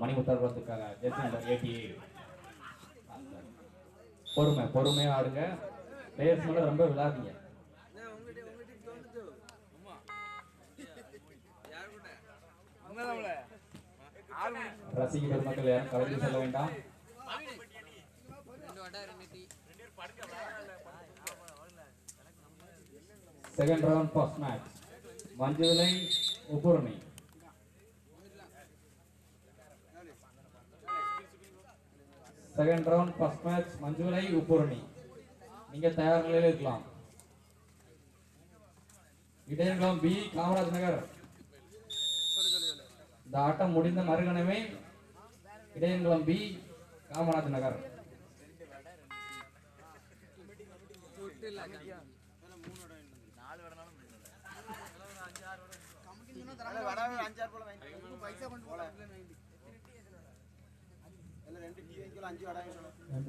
மணி குளத்துக்காக jersey number eighty பொறுமை பொறுமையா ஆடுங்க. பிளேயர்ஸ் மேலே ரொம்ப விளாடுங்க ரசிக பெருமக்கள் யாரும் கலந்து செல்ல வேண்டாம். Second round first match Manjuvilai Uppurani second round first match Manjuvilai Uppurani. நீங்க தயார் நிலையில் இருக்கலாம். இடையங்குளம் பி காமராஜ் நகர். இந்த ஆட்டம் முடிந்த மறுகணமே இடையங்குளம் பி காமராஜ் நகர். தம்பி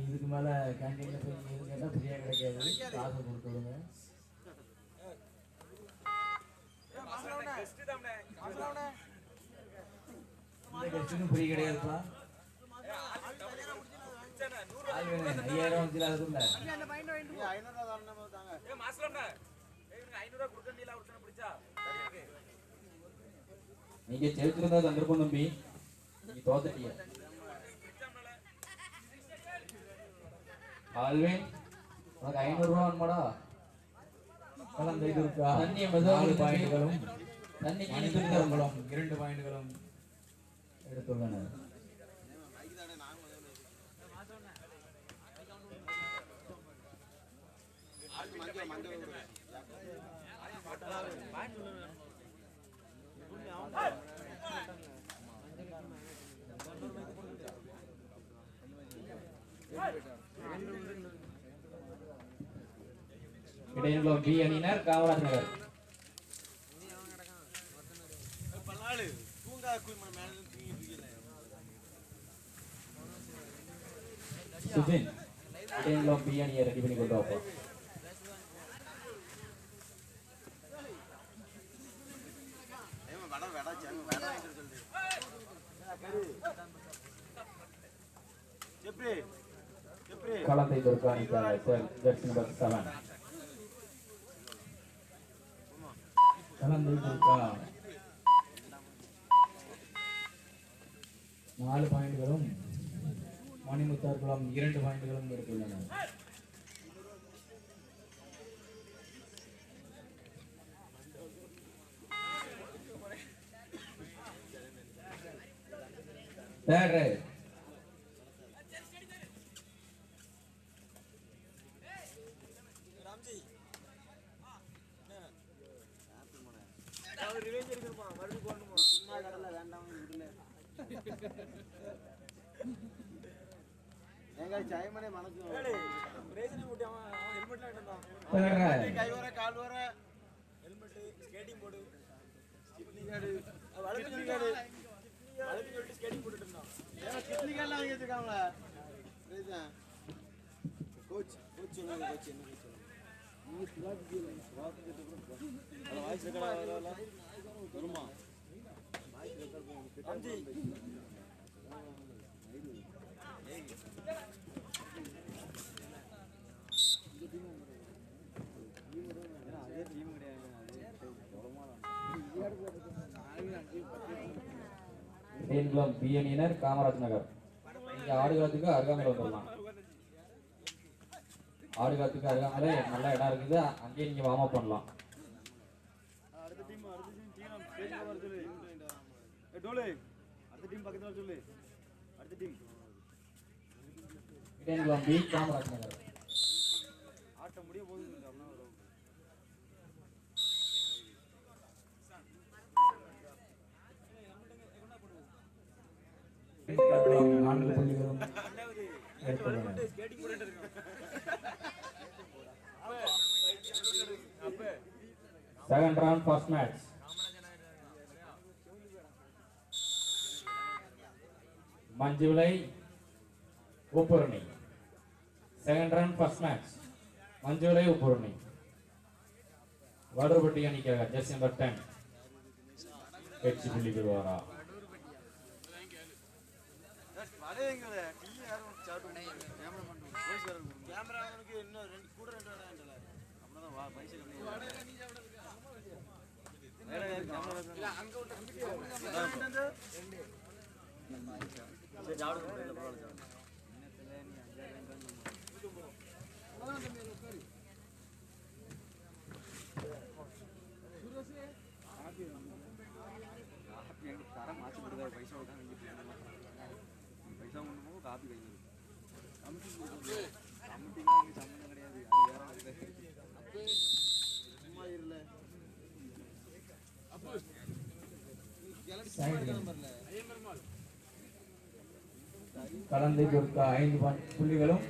இதுக்கு மேல கேண்டீன்ல போய் எது கேட்டா ஃப்ரீயா கிடைக்காது. காசு கொடுத்து விடுங்க. இந்த கட்சிக்கும் ஃப்ரீ கிடையாதுப்பா. ஐயாயிரம் அதுக்குள்ள நீங்க ஜெயிச்சிருந்தா தந்திருப்போம் தம்பி. நீங்க தோத்துட்டீங்க ஆல்வின் உனக்கு ஐநூறு ரூபா வேணுமாடா? கலந்து இருக்கா தண்ணி நாலு பாயிண்ட்களும் இரண்டு பாயிண்ட்களும் எடுத்துள்ளனர். இடையங்குளம் பி அணியினர் காமராஜ் நகர் சுபின் இடையங்குளம் பி அணியை ரெடி பண்ணி கொண்டு வாப்பா களத்தை துர்காணிக்காக ஜெர்சி நம்பர் செவன் கலந்து இருக்கா நாலு பாயிண்ட்களும் மணிமுத்தார் குளம் இரண்டு பாயிண்ட்களும் எடுத்துள்ளனர் தேர்ட் கோச் கோச் சொல்லுங்க கோச் என்ன கோச் வாய்ஸ் ரெக்கார்ட் வரல வருமா? வாய்ஸ் ரெக்கார்ட் அதே டீம் காமராஜ் நகர். இங்கே ஆடுகளத்துக்கு அருகாமலை வந்துடலாம் ஆடுகளத்துக்கு அருகாமலை நல்ல இடம் இருக்குது. அங்கேயே நீங்கள் வார்ம் அப் பண்ணலாம். அடுத்த டீம் அடுத்த டோலே அடுத்த டீம் பக்கத்துல சொல்லு அடுத்த டீம். தேங்குளம் பி காமராஜ் நகர் நான்கு புள்ளிகளும் ஏற்படுகிறது second round first match Manjuvilai Uppurani. Second round first match Manjuvilai Uppurani Vadupatti அணிக்காக ஜெர்சி நம்பர் டென் வெற்றி புள்ளி பெறுவாரா வரையங்களே பரவாயில்ல எங்களுக்கு தர மாற்றி கொடுக்காது பைசா விட்டா பைசா காப்பி கையில் கமிட்டி கமிட்டிலாம் எங்களுக்கு சம்மந்தம் கிடையாது அது வேற வந்து சும்மா இருல கலந்தை ஐந்து புள்ளிகளும்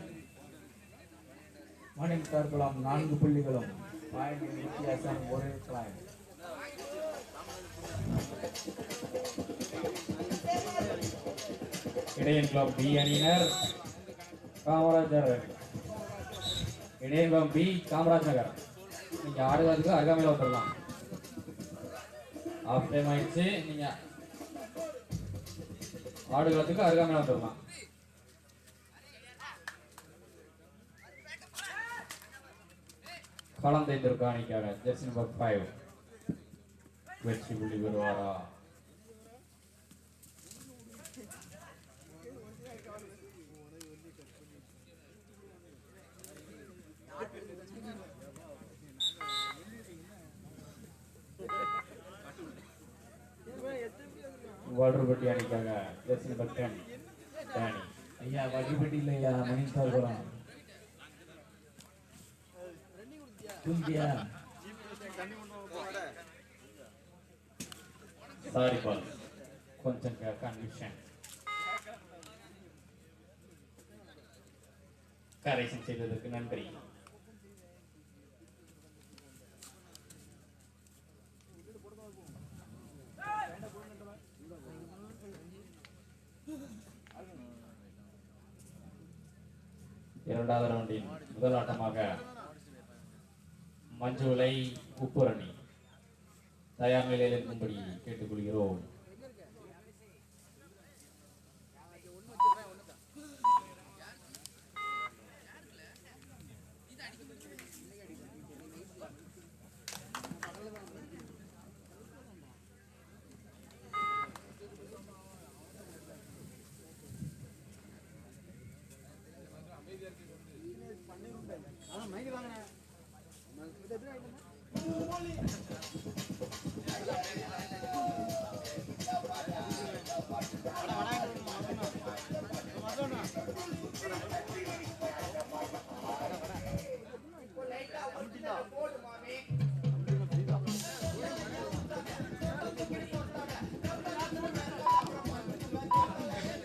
மணிம் நான்கு புள்ளிகளும். பாயிண்ட் வித்தியாசம் ஒரே பாயிண்ட் இடையன் கிளப் பி அணியினர் காமராஜர். நகர் இடையன் கிளப் பி காமராஜ் நகர் நீங்க ஆடுவதற்கு அருகாமையில் வந்துடலாம். ஆஃப் டைம் ஆயிடுச்சு. நீங்க ஆடுகளத்துக்கு அருகாமையில் வந்துடலாம். கலந்தை துர்காணிக்காக ஜெர்சி நம்பர் ஃபைவ் வெற்றி புள்ளி பெறுவாரா? வடுபட்டி அணிக்காக ஜெர்சி நம்பர் டென் டேனி ஐயா வடிபட்டி இல்லையா? மணிம் தர்குளம் தூங்கியா கும்பியா? சாரி பால் கொஞ்சம் கன்ஃபியூஷன் கரெக்ஷன் செய்ததற்கு நன்றி. இரண்டாவது ரவுண்டின் முதல் ஆட்டமாக மஞ்சுளை உப்புரணி. தயார் நிலையில் இருக்கும்படி கேட்டுக்கொள்கிறோம்.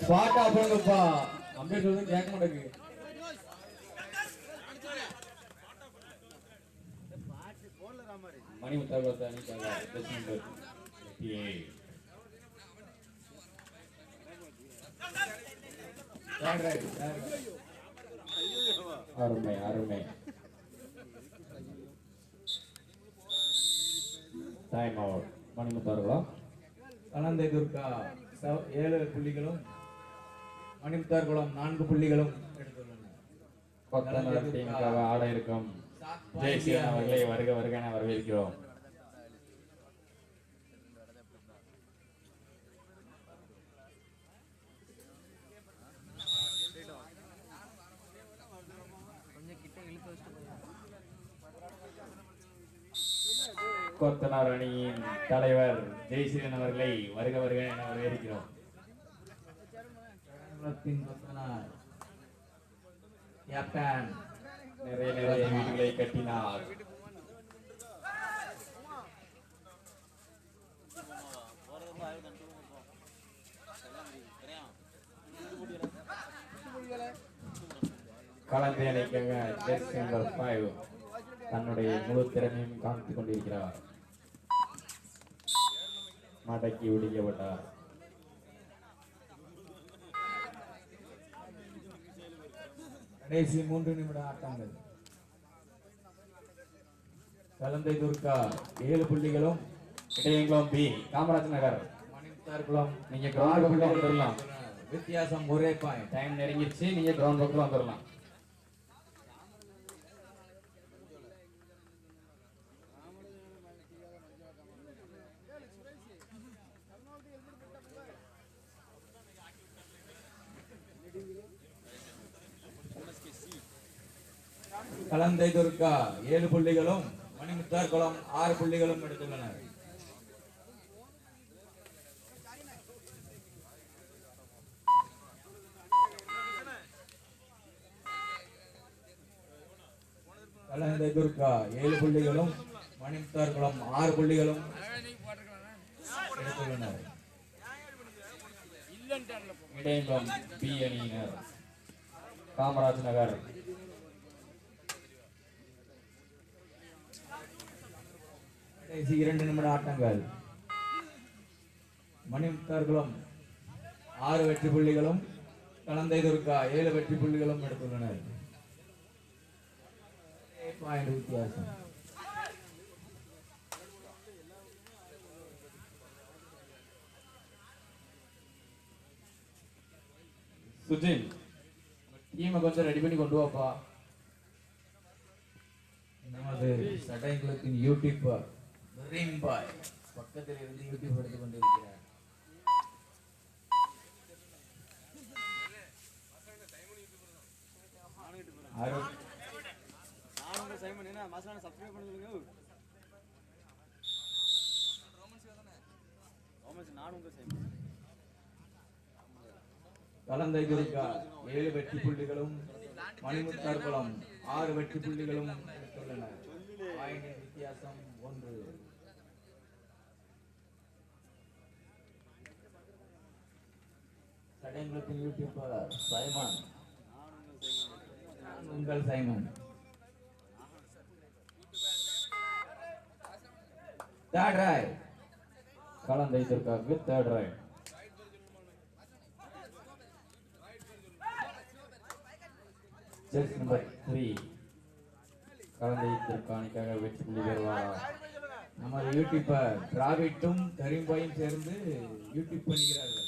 பாட்டா போங்கப்பா அப்படியே சொல்றது கேட்க மாட்டேங்குது. மணி முத்தாபத்தை அணிக்காக jersey number 58. Third raid third அருமை அருமை. டைம் அவுட் மணிமுத்தார்களா கலந்தை துர்கா ஏழு புள்ளிகளும் மணிம் குளம் நான்கு புள்ளிகளும் எடுத்துள்ளனர் ஆட இருக்கும். ஜெயசீலன் அவர்களை வருக வருக என வரவேற்கிறோம். கொத்தனார் அணியின் தலைவர் ஜெயசீலன் அவர்களை வருக வருக என வரவேற்கிறோம். குலத்தின் பக்தனார் கேப்டன் நிறைய நிறைய வீடுகளை கட்டினார். கலந்து அணிக்காக ஜெர்சி நம்பர் ஃபைவ் தன்னுடைய முழு திறமையும் காமித்துக் கொண்டிருக்கிறார். மடக்கி ஒடிக்கப்பட்டார் கடைசி மூன்று நிமிட ஆட்டங்கள். கலந்தை துர்கா ஏழு புள்ளிகளும் இடையங்குளம் பி காமராஜ் நகர். மணிமுத்தார்குளம் நீங்க கிரவுண்ட் பக்கத்துல வந்துடலாம். வித்தியாசம் ஒரே பாயிண்ட் டைம் நெருங்கிடுச்சு நீங்க கிரவுண்ட் பக்கத்துல வந்துடலாம். கலந்தை துர்கா ஏழு புள்ளிகளும் மணிமுத்தார் குளம் ஆறு புள்ளிகளும் எடுத்துள்ளனர். கலந்தை துர்கா ஏழு புள்ளிகளும் மணிமுத்தார் குளம் ஆறு புள்ளிகளும் எடுத்துள்ளனர். இடையங்குளம் பி அணியினர் காமராஜ் நகர். கடைசி இரண்டு நிமிட ஆட்டங்கள். மணிமுத்தார்குளம் ஆறு வெற்றி புள்ளிகளும் கலந்தை துர்கா ஏழு வெற்றி புள்ளிகளும் எடுத்துள்ளனர். பாயிண்ட் வித்தியாசம். சுஜின் டீமை கொஞ்சம் ரெடி பண்ணி கொண்டு வாப்பா. நமது சடைக்குளத்தின் யூடியூபர் மெரீன் பாய் பக்கத்தில் இருந்து யூடியூப் எடுத்து கொண்டிருக்கிறார். கலந்தை துர்கா ஏழு வெற்றி புள்ளிகளும் மணிமுத்தார்குளம் ஆறு வெற்றி புள்ளிகளும் எடுத்துள்ளனர் பாயிண்டின் வித்தியாசம் ஒன்று. சடைங்குளத்தின் யூடியூபர் சைமன். உங்கள் சைமன். தேர்ட் ராய் கலந்து வைத்திருக்காங்க third raid chest number three Kalanthai துர்கானிக்காக வெற்றி புள்ளி பெறுவாரா? நமது யூடியூபர் டிராவிட்டும் கரீம்பாயும் சேர்ந்து யூடியூப் பண்ணுகிறார்கள்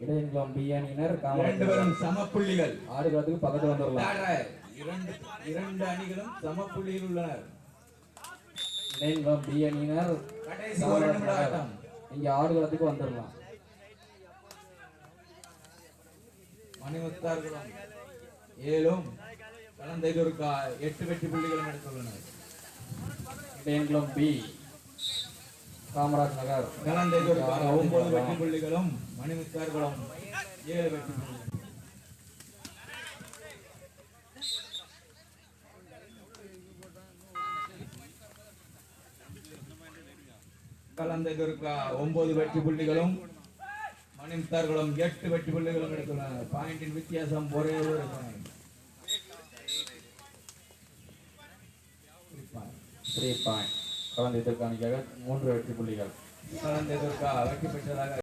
இடையங்குளம் பி அணியினர் காமராஜ் இரண்டு பேரும் சம புள்ளிகள் ஆறு காலத்துக்கு பக்கத்துல right. இரண்டு இரண்டு அணிகளும் சம புள்ளியில் உள்ளனர். இடையங்குளம் பி அணியினர் கடைசி ஒரு காமராஜ் நிமிட நகர் ஆட்டம் இங்க ஆறு காலத்துக்கு வந்துடலாம் மணிமுத்தார்குளம் ஏழும் கலந்தை துர்கா எட்டு வெற்றி புள்ளிகளும் எடுத்துள்ளனர். இடையங்குளம் பி. காமராஜ் நகர். கலந்தை காலத்துக்கு ஒன்பது வெற்றி. புள்ளிகளும் மணிமுத்தார்குளம் ஏழு வெற்றி புள்ளிகளும். கலந்தை துர்கா ஒன்பது வெற்றி புள்ளிகளும் மணிமுத்தார்குளம் எட்டு வெற்றி புள்ளிகளும் எடுத்துள்ளனர் பாயிண்டின் வித்தியாசம் ஒரே ஒரு பாயிண்ட். த்ரீ பாயிண்ட் கலந்தை துர்கானிக்காக மூன்று வெற்றி புள்ளிகள். கலந்தை துர்கா வெற்றி பெற்றதாக